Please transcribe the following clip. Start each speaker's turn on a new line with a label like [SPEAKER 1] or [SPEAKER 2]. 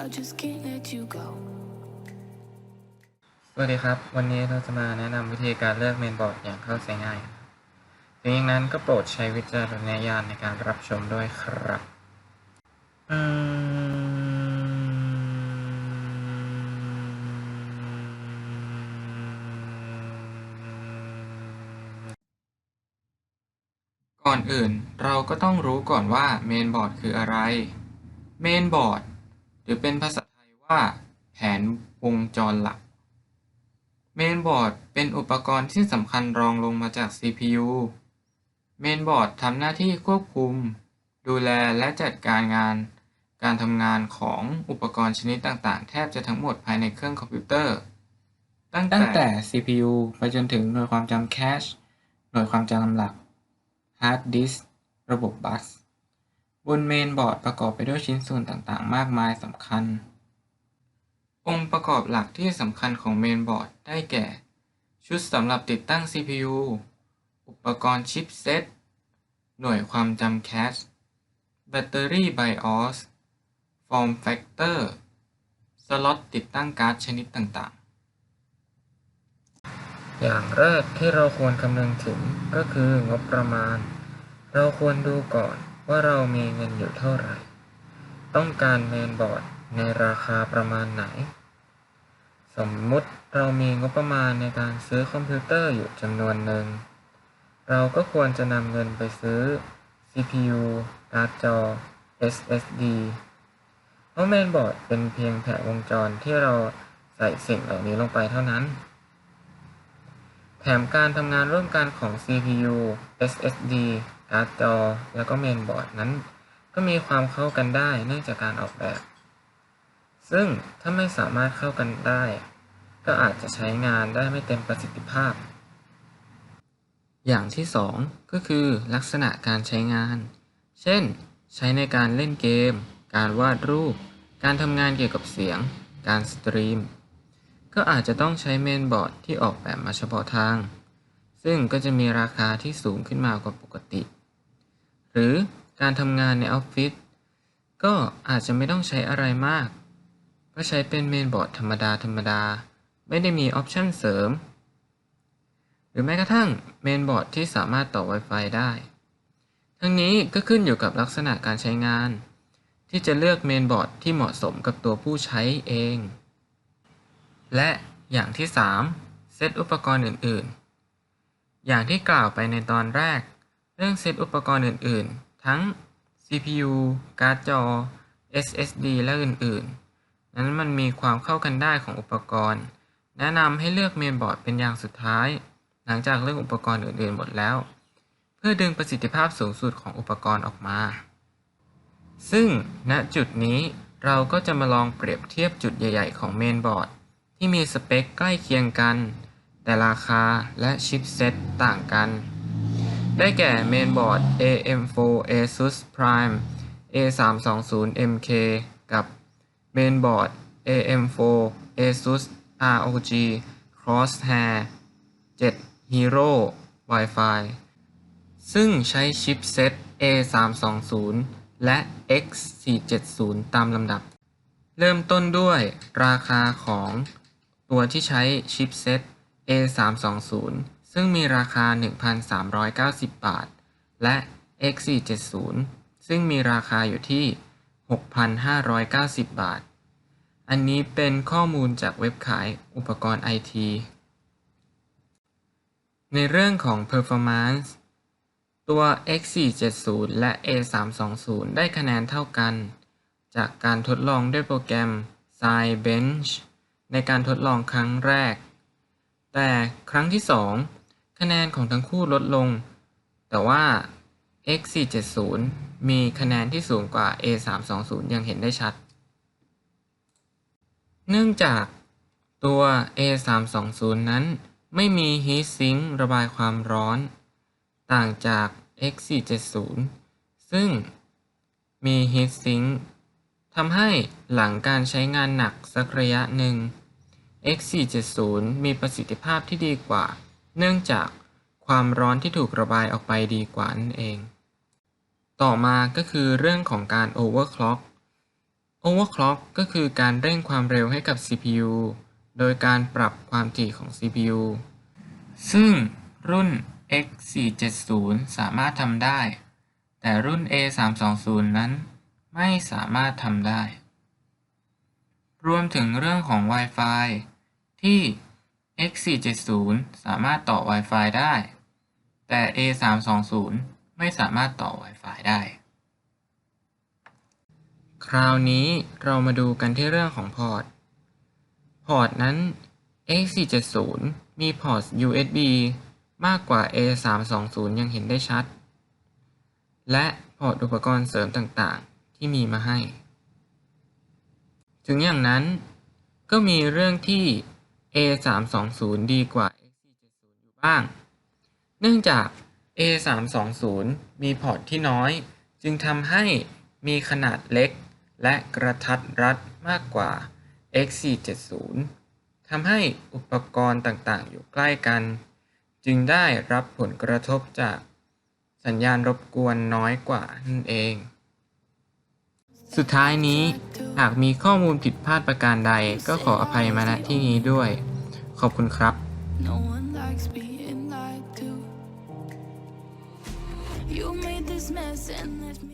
[SPEAKER 1] I just can't let you go.
[SPEAKER 2] สวัสดีครับ วันนี้เราจะมาแนะนำวิธีการเลือกเมนบอร์ดอย่างเข้าใจง่ายถึงอย่างนั้นก็โปรดใช้วิจารณญาณในการรับชมด้วยครับก่อนอื่นเราก็ต้องรู้ก่อนว่าเมนบอร์ดคืออะไร เมนบอร์ด หรือเป็นภาษาไทยว่า แผนวงจรหลัก เมนบอร์ดเป็นอุปกรณ์ที่สำคัญรองลงมาจาก CPU เมนบอร์ดทำหน้าที่ควบคุม ดูแลและจัดการงาน การทำงานของอุปกรณ์ชนิดต่างๆ แทบจะทั้งหมดภายในเครื่องคอมพิวเตอร์ ตั้งแต่ CPU ไปจนถึงหน่วยความจำแคชหน่วยความจำหลักฮาร์ดดิสก์ระบบบัส บนเมนบอร์ดประกอบไปด้วยชิ้นส่วนต่างๆ มากมายสำคัญ องค์ประกอบหลักที่สำคัญของเมนบอร์ดได้แก่ ชุดสำหรับติดตั้ง CPU อุปกรณ์ชิปเซต หน่วยความจำแคช แบตเตอรี่ไบออส ฟอร์มแฟกเตอร์ สล็อตติดตั้งการ์ดชนิดต่างๆ อย่างแรกที่เราควรคำนึงถึงก็คืองบประมาณ เราควรดูก่อน ว่าเรามีเงินอยู่เท่าไหร่ ต้องการเมนบอร์ดในราคาประมาณไหน สมมุติเรามีงบประมาณในการซื้อคอมพิวเตอร์อยู่จำนวนหนึ่ง เราก็ควรจะนำเงินไปซื้อ CPU การ์ดจอ SSD เพราะเมนบอร์ดเป็นเพียงแผงวงจรที่เราใส่สิ่งเหล่านี้ลงไปเท่านั้น แถมการทำงานร่วมกันของ CPU SSD การ์ดจอแล้วก็เมนบอร์ดนั้นก็มีความเข้ากันได้เนื่องจากการออกแบบ ซึ่งถ้าไม่สามารถเข้ากันได้ ก็อาจจะใช้งานได้ไม่เต็มประสิทธิภาพ อย่างที่สองก็คือลักษณะการใช้งาน เช่น ใช้ในการเล่นเกม การวาดรูป การทำงานเกี่ยวกับเสียง การสตรีม ก็อาจจะต้องใช้เมนบอร์ดที่ออกแบบมาเฉพาะทาง ซึ่งก็จะมีราคาที่สูงขึ้นมากว่าปกติ หรือการทำงานในออฟฟิศก็อาจจะไม่ต้องใช้อะไรมาก ก็ใช้เป็นเมนบอร์ดธรรมดาธรรมดา ไม่ได้มีออปชันเสริม หรือแม้กระทั่งเมนบอร์ดที่สามารถต่อ Wi-Fi ได้ ทั้งนี้ก็ขึ้นอยู่กับลักษณะการใช้งาน ที่จะเลือกเมนบอร์ดที่เหมาะสมกับตัวผู้ใช้เอง และอย่างที่ 3 เซตอุปกรณ์อื่น ๆ อย่างที่กล่าวไปในตอนแรก เรื่องเซตอุปกรณ์อื่น ๆ ทั้ง CPU การ์ดจอ SSD และอื่น ๆ นั้นมันมีความเข้ากันได้ของอุปกรณ์ แนะนำให้เลือกเมนบอร์ดเป็นอย่างสุดท้าย หลังจากเลือกอุปกรณ์อื่น ๆ หมดแล้ว เพื่อดึงประสิทธิภาพสูงสุดของอุปกรณ์ออกมา ซึ่งณจุดนี้เราก็จะมาลองเปรียบเทียบจุดใหญ่ ๆ ของเมนบอร์ดที่มีสเปคใกล้เคียงกัน แต่ราคาและชิปเซตต่างกัน ได้แก่เมนบอร์ด AM4 ASUS Prime A320MK กับเมนบอร์ด AM4 ASUS ROG Crosshair 7 Hero Wi-Fi ซึ่งใช้ชิปเซต A320 และ X470 ตามลำดับ เริ่มต้นด้วยราคาของตัวที่ใช้ชิปเซต A320 ซึ่งมีราคา 1,390 บาท และ X470 ซึ่งมีราคาอยู่ที่ 6,590 บาท อันนี้เป็นข้อมูลจากเว็บขายอุปกรณ์ไอทีในเรื่องของ performance ตัว X470 และ A320 ได้คะแนนเท่ากัน จากการทดลองด้วยโปรแกรม Scibench ในการทดลองครั้งแรก แต่ครั้งที่ 2 คะแนนของทั้งคู่ลดลง แต่ว่า X470 มีคะแนนที่สูงกว่า A320 อย่างเห็นได้ชัด เนื่องจากตัว A320 นั้น ไม่มี Heat Sink ระบายความร้อน ต่างจาก X470 ซึ่งมี Heat Sink ทำให้หลังการใช้งานหนักสักระยะหนึ่ง X470 มีประสิทธิภาพที่ดีกว่า เนื่องจากความร้อนที่ถูกระบายออกไปดีกว่านั่นเอง ต่อมาก็คือเรื่องของการ overclock Overclock ก็คือการเร่งความเร็วให้กับ CPU โดยการปรับความถี่ของ CPU ซึ่งรุ่น X470 สามารถทำได้ แต่รุ่น A320 นั้นไม่สามารถทำได้ รวมถึงเรื่องของ Wi-Fi ที่ X470 สามารถต่อ Wi-Fi ได้ แต่ A320 ไม่สามารถต่อ Wi-Fi ได้ คราวนี้เรามาดูกันที่เรื่องของพอร์ต พอร์ตนั้น X470 มีพอร์ต USB มากกว่า A320 ยังเห็นได้ชัด และพอร์ตอุปกรณ์เสริมต่างๆ ที่มีมาให้ ถึงอย่างนั้นก็มีเรื่องที่ A320 ดีกว่า X470 อยู่บ้าง เนื่องจาก A320 มีพอร์ตที่น้อย จึงทำให้มีขนาดเล็ก และกระทัดรัดมากกว่า X470 ทำให้อุปกรณ์ต่างๆ อยู่ใกล้กัน จึงได้รับผลกระทบจากสัญญาณรบกวนน้อยกว่านั่นเอง สุดท้ายนี้ หากมีข้อมูลผิดพลาดประการใดก็ขออภัยมาณที่นี้ด้วย ขอบคุณครับ
[SPEAKER 1] No one likes being lied to. You made this mess and left me.